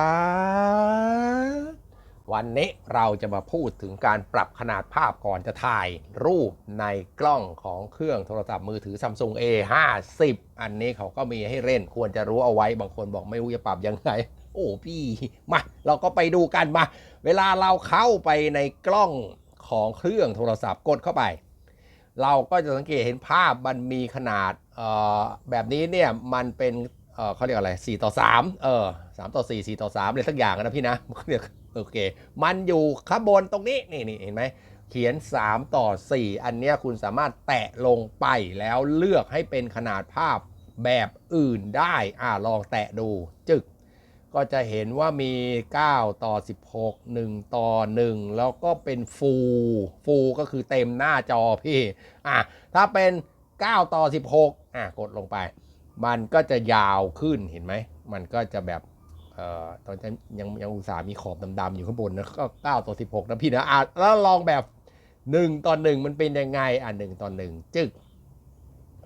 าวันนี้เราจะมาพูดถึงการปรับขนาดภาพก่อนจะถ่าย รูปในกล้องของเครื่องโทรศัพท์มือถือ Samsung A50 อันนี้เขาก็มีให้เล่นควรจะรู้เอาไว้บางคนบอกไม่รู้จะปรับยังไง โอ้พี่มาเราก็ไปดูกันมา เวลาเราเข้าไปในกล้องของเครื่องโทรศัพท์กดเข้าไป เราก็จะสังเกตเห็นภาพมันมีขนาดแบบนี้เนี่ยมันเป็น เออเขาเรียกอะไร4ต่อ3เออ3ต่อ4 4ต่อ3เลยสักอย่างนะพี่นะเรียกโอเค มันอยู่ข้างบนตรงนี้นี่นี่เห็นไหมเขียน 3 ต่อ 4 อันนี้คุณสามารถแตะลงไปแล้วเลือกให้เป็นขนาดภาพแบบอื่นได้ อ่าลองแตะดูจึก ก็จะเห็นว่ามี 9 ต่อ 16 1 ต่อ 1 แล้วก็เป็นฟูฟูก็คือเต็มหน้าจอพี่ อะถ้าเป็น 9 ต่อ 16 อะกดลงไป มันก็จะยาวขึ้นเห็นไหม มันก็จะแบบเอ่อตอนนี้ยังยังอุตส่าห์มีขอบดำๆอยู่ข้างบนนะก็9ต่อ16 นะพี่นะอะแล้วลองแบบ 1 ต่อ 1 มันเป็นยังไง อะ 1 ต่อ 1 จึก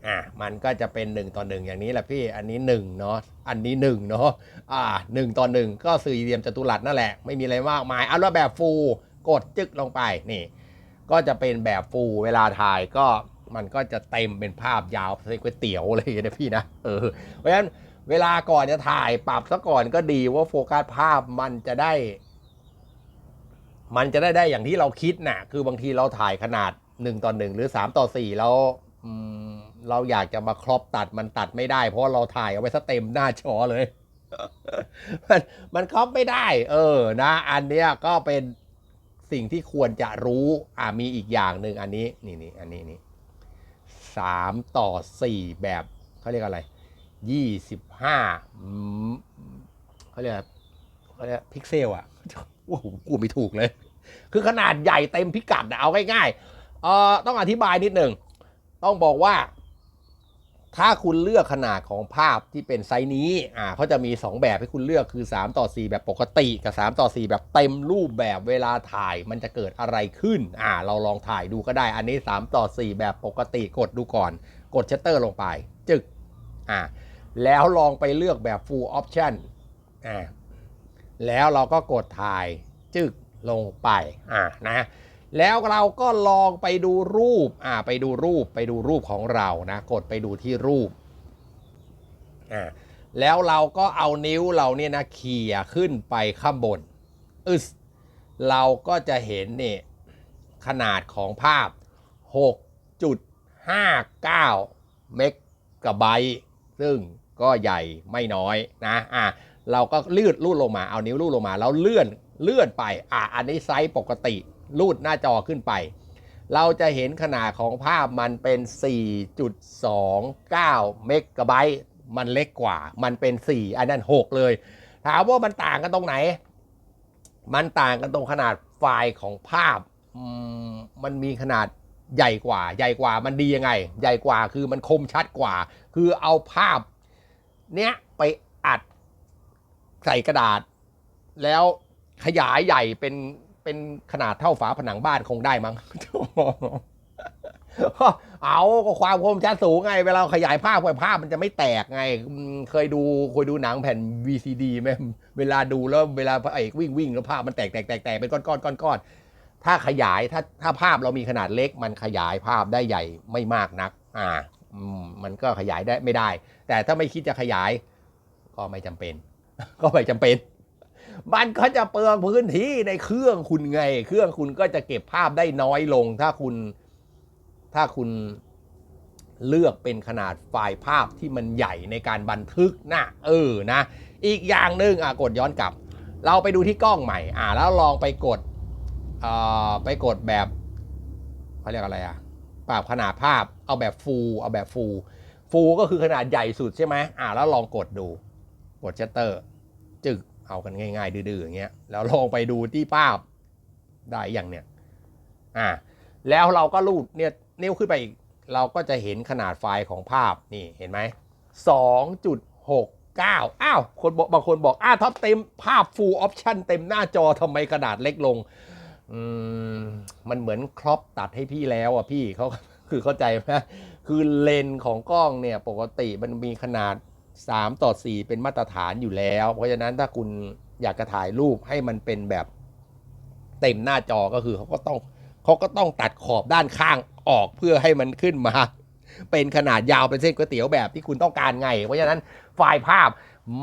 อะมันก็จะเป็น 1 ต่อ 1 อย่างนี้แหละพี่อันนี้1เนาะอันนี้1เนาะอ่า1ต่อ 1 ก็สี่เหลี่ยมจัตุรัสนั่นแหละ ไม่มีอะไรมากมายเอาแล้วแบบฟูกดจึกลงไปนี่ ก็จะเป็นแบบฟูเวลาถ่ายก็ มันก็จะเต็มเป็นภาพยาวใส่ก๋วยเตี๋ยวอะไรอย่างเงี้ยนะพี่นะเออเพราะฉะนั้นเวลาก่อนจะถ่ายปรับซะก่อนก็ดีว่าโฟกัสภาพมันจะได้ มันจะได้ได้อย่างที่เราคิดน่ะ คือบางทีเราถ่ายขนาด1ต่อ1หรือ3ต่อ4แล้วเราอยากจะมาครอปตัดมันตัดไม่ได้ เพราะเราถ่ายเอาไว้ซะเต็มหน้าจอเลย มันมันครอปไม่ได้ เออ นะ อันเนี้ยก็เป็นสิ่งที่ควรจะรู้ อ่ามีอีกอย่างหนึ่งอันนี้ นี่นี่อันนี้นี่ สามต่อสี่แบบเขาเรียกอะไรยี่สิบห้าเขาเรียกเขาเรียกพิกเซลอะว้าวกูไม่ถูกเลย คือขนาดใหญ่เต็มพิกัดอะเอาง่ายๆเอ่อต้องอธิบายนิดหนึ่ง ต้องบอกว่า ถ้าคุณเลือกขนาดของภาพที่เป็นไซส์นี้ อ่าเขาจะมี 2 แบบให้คุณเลือกคือ 3 ต่อ 4 แบบปกติกับ 3 ต่อ 4 แบบเต็มรูปแบบเวลาถ่ายมันจะเกิดอะไรขึ้น อ่า เราลองถ่ายดูก็ได้ อันนี้ 3 ต่อ 4 แบบปกติกดดูก่อน กดชัตเตอร์ลงไป จึก อ่า แล้วลองไปเลือกแบบ full option อ่า แล้วเราก็กดถ่ายจึกลงไป อ่า นะ แล้วเราก็ลองไปดูรูปอ่าไปดูรูปไปดูรูปของเรานะกดไปดูที่รูปอ่าแล้วเราก็เอานิ้วเราเนี่ยนะเขี่ยขึ้นไปข้างบนอึสเราก็จะเห็นเนี่ยขนาดของภาพ 6.59 เมกะไบต์ซึ่งก็ใหญ่ไม่น้อยนะอ่าเราก็เลื่อนลูดลงมาเอานิ้วลูดลงมาแล้วเลื่อนเลื่อนไปอ่าอันนี้ไซส์ปกติ ลูดหน้าจอขึ้นไป เราจะเห็นขนาดของภาพมันเป็น 4.29 เมกะไบต์มันเล็กกว่า มันเป็น 4 อันนั้น 6 เลย ถามว่ามันต่างกันตรงไหน มันต่างกันตรงขนาดไฟล์ของภาพ มันมีขนาดใหญ่กว่า ใหญ่กว่ามันดียังไง ใหญ่กว่าคือมันคมชัดกว่า คือเอาภาพเนี้ยไปอัดใส่กระดาษ แล้วขยายใหญ่เป็น เป็นขนาดเท่าฝาผนังบ้านคงได้มั้ง เอาก็ความคมชัดสูงไง เวลาขยายภาพไว้ภาพมันจะไม่แตกไง เคยดูเคยดูหนังแผ่น VCD ไหมเวลาดูแล้วเวลาพระเอกวิ่งวิ่งแล้วภาพมันแตกแตกแตกแตกเป็นก้อนก้อนก้อนก้อนถ้าขยายถ้าถ้าภาพเรามีขนาดเล็ก มันขยายภาพได้ใหญ่ไม่มากนัก อ่ามมันก็ขยายได้ไม่ได้ แต่ถ้าไม่คิดจะขยาย ก็ไม่จำเป็น ก็ไม่จำเป็น มันก็จะเปลืองพื้นที่ในเครื่องคุณไง เครื่องคุณก็จะเก็บภาพได้น้อยลง ถ้าคุณ ถ้าคุณเลือกเป็นขนาดไฟล์ภาพที่มันใหญ่ในการบันทึกนะเออนะ อีกอย่างหนึ่งอะกดย้อนกลับ เราไปดูที่กล้องใหม่ อ่าแล้วลองไปกดเอ่อไปกดแบบเขาเรียกอะไรอะปรับขนาดภาพเอาแบบฟูลเอาแบบฟูลฟูลก็คือขนาดใหญ่สุดใช่ไหมอ่าแล้วลองกดดูกดชัตเตอร์จึก เอากันง่าย ๆ ดื้อๆอย่างเงี้ยแล้วลองไปดูที่ภาพได้อย่างเนี้ยอ่าแล้วเราก็ลูดเนี่ยนิ้วขึ้นไปอีก เราก็จะเห็นขนาดไฟล์ของภาพนี่เห็นไหม2.69อ้าวคนบอกบางคนบอกอ้าวท็อปเต็มภาพ full option เต็มหน้าจอทำไมขนาดเล็กลงอืมมันเหมือนครอปตัดให้พี่แล้วอะพี่เขาคือเข้าใจไหมคือเลนส์ของกล้องเนี่ยปกติมันมีขนาด 3 ต่อ 4 เป็นมาตรฐานอยู่แล้ว เพราะฉะนั้นถ้าคุณอยากจะถ่ายรูปให้มันเป็นแบบเต็มหน้าจอก็คือเขาก็ต้องเขาก็ต้องตัดขอบด้านข้างออกเพื่อให้มันขึ้นมา เป็นขนาดยาวเป็นเส้นก๋วยเตี๋ยวแบบที่คุณต้องการไง เพราะฉะนั้นไฟล์ภาพ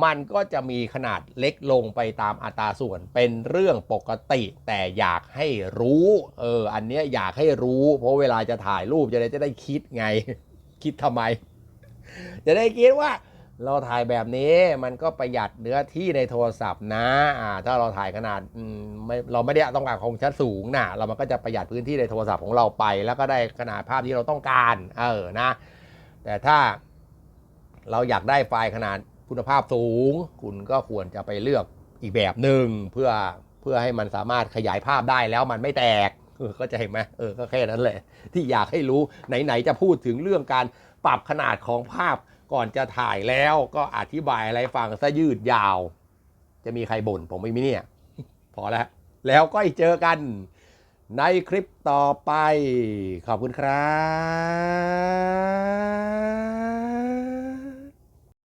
มันก็จะมีขนาดเล็กลงไปตามอัตราส่วนเป็นเรื่องปกติ แต่อยากให้รู้เอออันเนี้ยอยากให้รู้ เพราะเวลาจะถ่ายรูปจะได้จะได้คิดไง คิดทำไม จะได้คิดว่า เราถ่ายแบบนี้มันก็ประหยัดเนื้อที่ในโทรศัพท์นะอ่าถ้าเราถ่ายขนาดไม่เราไม่ได้ต้องการคอมชัดสูงนะเรามันก็จะประหยัดพื้นที่ในโทรศัพท์ของเราไป แล้วก็ได้ขนาดภาพที่เราต้องการเออนะ แต่ถ้าเราอยากได้ไฟล์ขนาดคุณภาพสูง คุณก็ควรจะไปเลือกอีกแบบหนึ่งเพื่อเพื่อให้มันสามารถขยายภาพได้แล้วมันไม่แตกเออก็จะเห็นไหมเออก็แค่นั้นแหละที่อยากให้รู้ไหนๆจะพูดถึงเรื่องการปรับขนาดของภาพ ก่อนจะถ่ายแล้วก็อธิบายอะไรฟังซะยืดยาว จะมีใครบ่นผมไม่มีเนี่ย พอแล้ว แล้วก็เจอกันในคลิปต่อไป ขอบคุณครับ